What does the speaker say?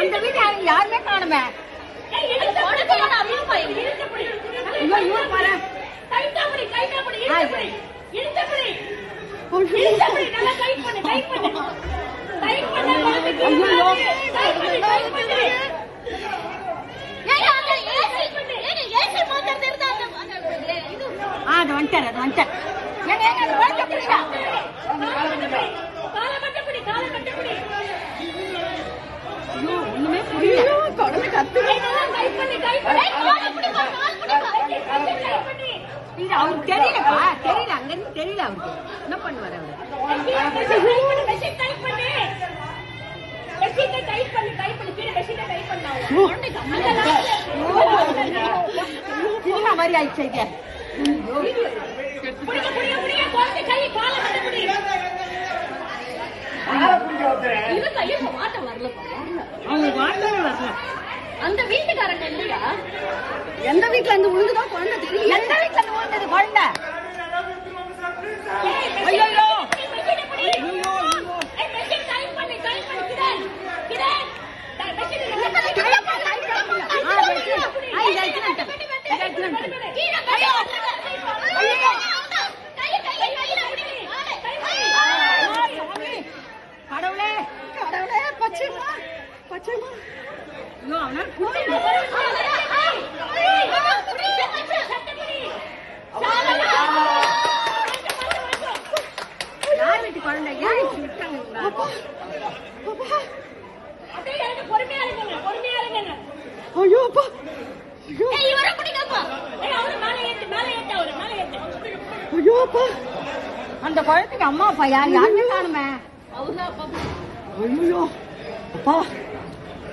அந்த வீட்டை யாருமே காணுமே அது வந்துட்டார் அது வந்துட்டார். அவருக்கு தெரியலப்பா தெரியல அங்க தெரியல அவருக்கு என்ன பண்ணுவார் அவரு வரலப்பா. வரல அந்த வீட்டுக்காரங்க இல்லையா? எந்த வீட்டுல இருந்து குழந்தை தெரியல எந்த வீட்டுல இருந்து விழுந்தது குழந்தை? ஏய், ஐயோ ஐயோ மெஷினை யார் வீட்டு குழந்தை ஏன் இப்படி விட்டாங்க இவங்கள? அப்படியே இருங்க, பொறுமையா இருங்க பொறுமையா இருங்க ஐயோ அப்பா ஐயோ ஏய், இவரை பிடிங்கப்பா. ஏய், அவரு மேலே ஏத்து மேலே ஏத்து அவரு மேலே ஏத்து ஐயோ அப்பா அந்த குழந்தைக்கு அம்மா அப்பா யார் யாருமே காணுமே. ஐயோ அப்பா